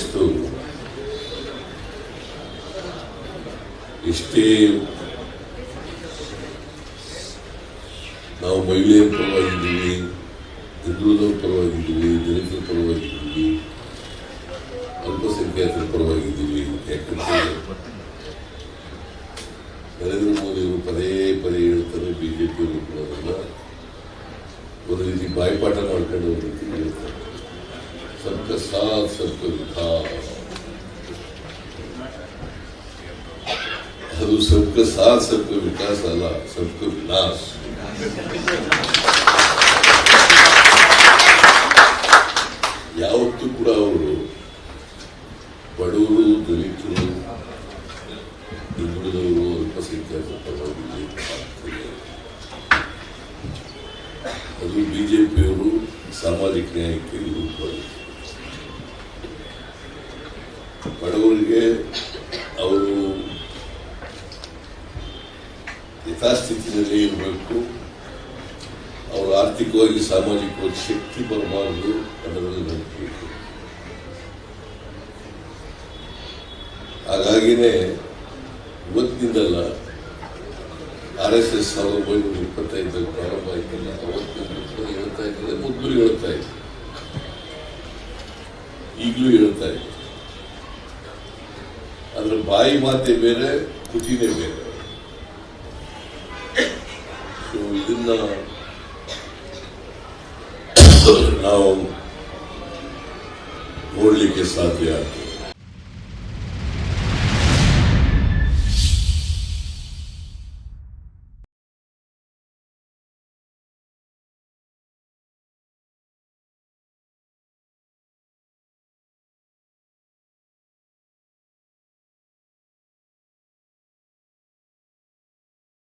ಪಕ್ಷದವರು ಎಷ್ಟೇ ನಾವು ಮಹಿಳೆಯರ ಪರವಾಗಿದ್ದೀವಿ ಹಿಂದೂದವ್ರ ಪರವಾಗಿದ್ದೀವಿ ದಲಿತರ ಪರವಾಗಿದ್ದೀವಿ, ಅಲ್ಪಸಂಖ್ಯಾತರ ಪರವಾಗಿದ್ದೀವಿ. ಯಾಕಂದ್ರೆ ನರೇಂದ್ರ ಮೋದಿ ಅವರು ಪದೇ ಪದೇ ಹೇಳ್ತಾರೆ ಬಿಜೆಪಿ ಅವರು ಅದನ್ನ ಒಂದು ರೀತಿ ಬಾಯ್ಪಾಠ ಮಾಡ್ಕೊಂಡು ಒಂದು ರೀತಿ ಹೇಳ್ತಾರೆ ಸಬ್ಕ ಸಾಥ್ ಸಬ್ಕ ವಿಕಾಸ್ ಅದು ಸಬ್ಕ ಸಾಥ್ ಸಬ್ಕ ವಿಕಾಸ್ ಅಲ್ಲ ಸಬ್ಕ ವಿನಾಶ್ ಯಾವತ್ತೂ ಕೂಡ ಅವರು ಬಡವರು ದಲಿತರು ಹಿಂದುಳಿದವರು ಅಲ್ಪಸಂಖ್ಯಾತರ ಪರವಾಗಿ ಅದು ಬಿಜೆಪಿಯವರು ಸಾಮಾಜಿಕ ನ್ಯಾಯಕ್ಕೆ ವಿರುದ್ಧವಾಗಿ ಬಡವರಿಗೆ ಅವರು ಯಥಾಸ್ಥಿತಿನಲ್ಲಿ ಇರಬೇಕು. ಅವರು ಆರ್ಥಿಕವಾಗಿ, ಸಾಮಾಜಿಕವಾಗಿ ಶಕ್ತಿ ಬರಬಾರದು ಅನ್ನೋದನ್ನು ನಂಬಿಕೆ ಇದೆ. ಹಾಗಾಗಿನೇ ಇವತ್ತಿನಿಂದಲ್ಲ ಆರ್ ಎಸ್ ಎಸ್ ಸಾವಿರದ ಒಂಬೈನೂರ ಇಪ್ಪತ್ತೈದರಲ್ಲಿ ಪ್ರಾರಂಭ ಆಯ್ತಲ್ಲ ಅವತ್ತಿನ ಹೇಳ್ತಾ ಇದ್ದಾರೆ, ಮೊದಲು ಹೇಳ್ತಾ ಇದೆ ಈಗಲೂ ಹೇಳ್ತಾ ಇದ್ರು ಅದ್ರ ಬಾಯಿ ಮಾತೆ ಬೇರೆ ಕೃತಿನೇ ಬೇರೆ ಸೊ ಇದನ್ನ ನಾವು ನೋಡ್ಲಿಕ್ಕೆ ಸಾಧ್ಯ ಆಗ್ತದೆ